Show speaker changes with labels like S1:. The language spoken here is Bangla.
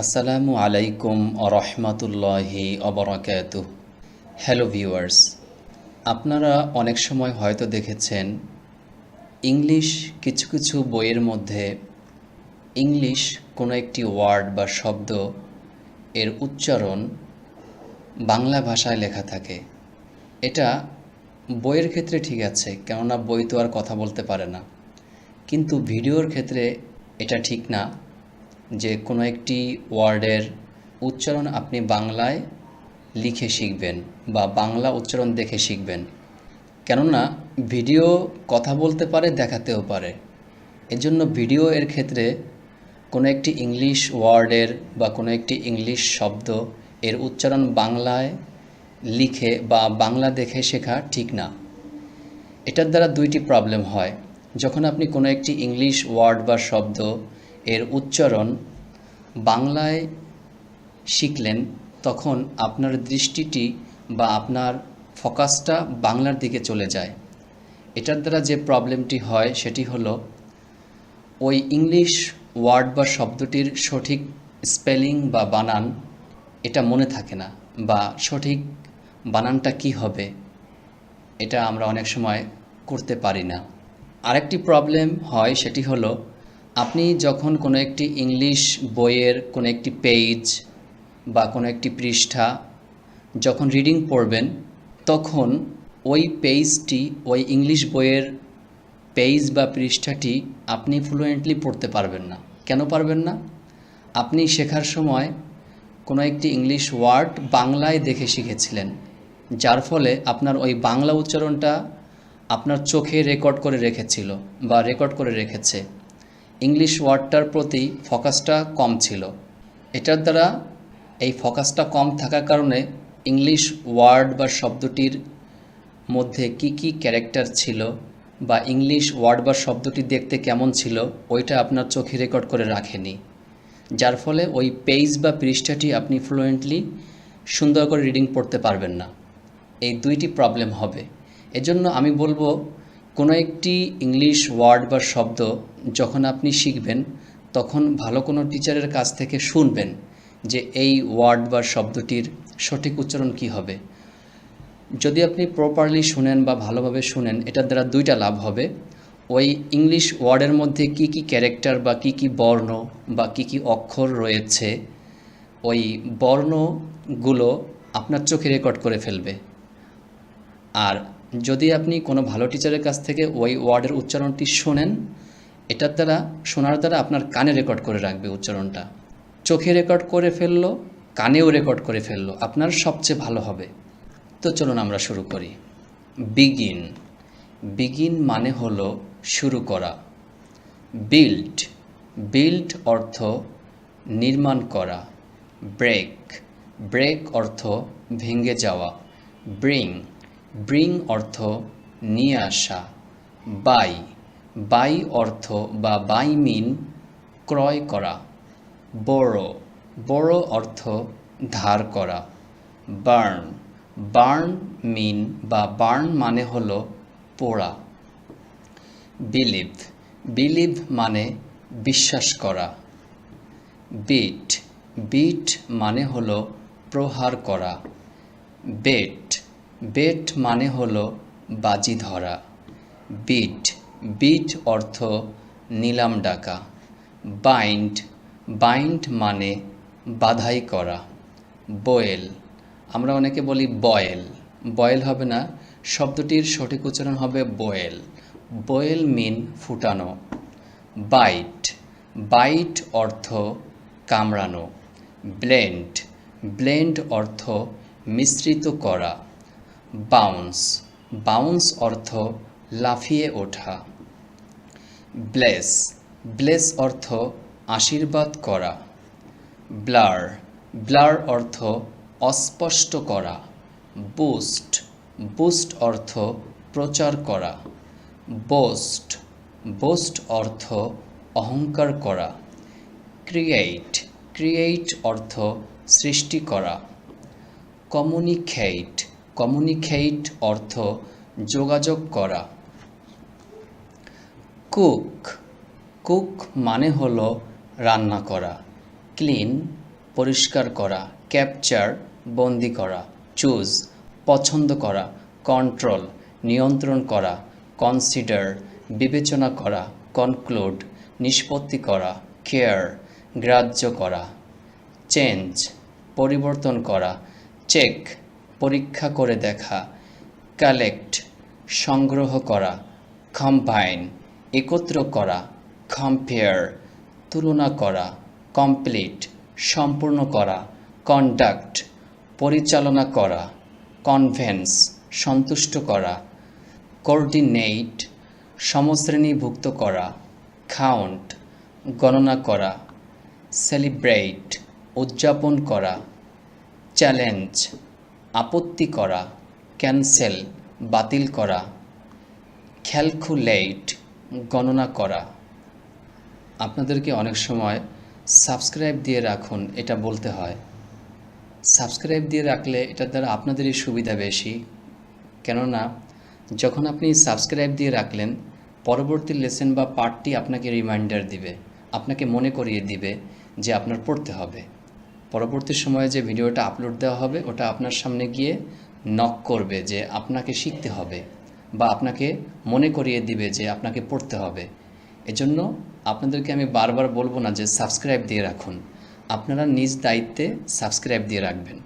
S1: আসসালামু আলাইকুম আরহামতুল্লাহি অবরাকাত হ্যালো ভিউয়ার্স আপনারা অনেক সময় হয়তো দেখেছেন, ইংলিশ কিছু কিছু বইয়ের মধ্যে ইংলিশ কোনো একটি ওয়ার্ড বা শব্দ এর উচ্চারণ বাংলা ভাষায় লেখা থাকে। এটা বইয়ের ক্ষেত্রে ঠিক আছে, কেননা বই তো আর কথা বলতে পারে না। কিন্তু ভিডিওর ক্ষেত্রে এটা ঠিক না। যে কোনো একটি ওয়ার্ডের উচ্চারণ আপনি বাংলায় লিখে শিখবেন বা বাংলা উচ্চারণ দেখে শিখবেন। কেননা ভিডিও কথা বলতে পারে, দেখাতেও পারে। এজন্য ভিডিও এর ক্ষেত্রে কোনো একটি ইংলিশ ওয়ার্ডের বা কোনো একটি ইংলিশ শব্দ এর উচ্চারণ বাংলায় লিখে বা বাংলা দেখে শেখা ঠিক না। এটার দ্বারা দুইটি প্রবলেম হয়। যখন আপনি কোনো একটি ইংলিশ ওয়ার্ড বা শব্দ এর উচ্চারণ বাংলায় শিখলেন, তখন আপনার দৃষ্টিটি বা আপনার ফোকাসটা বাংলার দিকে চলে যায়। এটার দ্বারা যে প্রবলেমটি হয় সেটি হলো, ওই ইংলিশ ওয়ার্ড বা শব্দটির সঠিক স্পেলিং বা বানান, এটা মনে থাকে না বা সঠিক বানানটা কি হবে, এটা আমরা অনেক সময় করতে পারি না। আরেকটি প্রবলেম হয় সেটি হলো আপনি যখন কোনো একটি ইংলিশ বইয়ের কোনো একটি পেজ বা কোনো একটি পৃষ্ঠা যখন রিডিং পড়বেন, তখন ওই পেজটি ওই ইংলিশ বইয়ের পেজ বা পৃষ্ঠাটি আপনি ফ্লুয়েন্টলি পড়তে পারবেন না। কেন পারবেন না? আপনি শেখার সময় কোনো একটি ইংলিশ ওয়ার্ড বাংলায় দেখে শিখেছিলেন, যার ফলে আপনার ওই বাংলা উচ্চারণটা আপনার চোখে রেকর্ড করে রেখেছিল বা রেকর্ড করে রেখেছে। ইংলিশ ওয়ার্ডটার প্রতি ফোকাসটা কম ছিল। এটার দ্বারা এই ফোকাসটা কম থাকার কারণে ইংলিশ ওয়ার্ড বা শব্দটির মধ্যে কি কি ক্যারেক্টার ছিল বা ইংলিশ ওয়ার্ড বা শব্দটি দেখতে কেমন ছিল, ওইটা আপনার চোখে রেকর্ড করে রাখেনি। যার ফলে ওই পেজ বা পৃষ্ঠাটি আপনি ফ্লুয়েন্টলি সুন্দর করে রিডিং পড়তে পারবেন না। এই দুইটি প্রবলেম হবে। এজন্য আমি বলব কোনো একটি ইংলিশ ওয়ার্ড বা শব্দ যখন আপনি শিখবেন, তখন ভালো কোনো টিচারের কাছ থেকে শুনবেন যে এই ওয়ার্ড বা শব্দটির সঠিক উচ্চারণ কি হবে। যদি আপনি প্রপারলি শুনেন বা ভালোভাবে শুনেন, এটার দ্বারা দুইটা লাভ হবে। ওই ইংলিশ ওয়ার্ডের মধ্যে কি কি ক্যারেক্টার বা কি কি বর্ণ বা কি কি অক্ষর রয়েছে, ওই বর্ণগুলো আপনার চোখে রেকর্ড করে ফেলবে। আর যদি আপনি কোনো ভালো টিচারের কাছ থেকে ওই ওয়ার্ডের উচ্চারণটি শোনেন, এটার দ্বারা, শোনার দ্বারা আপনার কানে রেকর্ড করে রাখবে উচ্চারণটা। চোখে রেকর্ড করে ফেলল, কানেও রেকর্ড করে ফেলল, আপনার সবচেয়ে ভালো হবে। তো চলুন আমরা শুরু করি। বিগিন বিগিন মানে হলো শুরু করা। বিল্ড বিল্ড অর্থ নির্মাণ করা। ব্রেক ব্রেক অর্থ ভেঙে যাওয়া। ব্রিং ব্রিং অর্থ নিয়ে আসা, বাই। বাই অর্থ বা বাই মিন ক্রয় করা, বড়। বড় অর্থ ধার করা, বার্ন। বার্ন মিন বা বার্ন মানে হল পোড়া। বিলিভ। বিলিভ মানে বিশ্বাস করা। বিট। বিট মানে হল প্রহার করা। বেট। বেট মানে হলো বাজি ধরা। বিট বিট অর্থ নিলাম ডাকা। বাইন্ড বাইন্ড মানে বাধাই করা। বয়েল, আমরা অনেকে বলি বয়েল। বয়েল হবে না, শব্দটির সঠিক উচ্চারণ হবে বয়েল। বয়েল মিন ফুটানো। বাইট বাইট অর্থ কামড়ানো। ব্লেন্ড ব্লেন্ড অর্থ মিশ্রিত করা। বাউন্স বাউন্স অর্থ লাফিয়ে ওঠা। ব্লেস ব্লেস অর্থ আশীর্বাদ করা। ব্লার ব্লার অর্থ অস্পষ্ট করা। বুস্ট বুস্ট অর্থ প্রচার করা। বোস্ট বোস্ট অর্থ অহংকার করা। ক্রিয়েট ক্রিয়েট অর্থ সৃষ্টি করা। কমিউনিকেট কমিউনিকেট অর্থ যোগাযোগ করা। কুক কুক মানে হলো রান্না করা ক্লিন পরিষ্কার করা ক্যাপচার বন্দি করা চুজ পছন্দ করা কন্ট্রোল নিয়ন্ত্রণ করা কনসিডার বিবেচনা করা কনক্লুড নিষ্পত্তি করা কেয়ার গ্রাহ্য করা চেঞ্জ পরিবর্তন করা চেক পরীক্ষা করে দেখা কালেক্ট সংগ্রহ করা কম্বাইন একত্র করা কম্পেয়ার তুলনা করা কমপ্লিট সম্পূর্ণ করা কন্ডাক্ট পরিচালনা করা কনভেন্স সন্তুষ্ট করা কোঅর্ডিনেট সমশ্রেণীভুক্ত করা কাউন্ট গণনা করা সেলিব্রেট উদযাপন করা চ্যালেঞ্জ আপত্তি করা, ক্যান্সেল, বাতিল করা, ক্যালকুলেট, গণনা করা। আপনাদেরকে অনেক সময় সাবস্ক্রাইব দিয়ে রাখুন, এটা বলতে হয়। সাবস্ক্রাইব দিয়ে রাখলে এটার দ্বারা আপনাদেরই সুবিধা বেশি। কেননা, যখন আপনি সাবস্ক্রাইব দিয়ে রাখলেন, পরবর্তী লেসন বা পার্টটি আপনাকে রিমাইন্ডার দিবে, আপনাকে মনে করিয়ে দিবে যে আপনার পড়তে হবে। পরবর্তী সময়ে যে ভিডিওটা আপলোড দেওয়া হবে, ওটা আপনার সামনে গিয়ে নক করবে যে আপনাকে শিখতে হবে বা আপনাকে মনে করিয়ে দিবে যে আপনাকে পড়তে হবে। এজন্য আপনাদেরকে আমি বারবার বলব না যে সাবস্ক্রাইব দিয়ে রাখুন। আপনারা নিজ দায়িত্বে সাবস্ক্রাইব দিয়ে রাখবেন।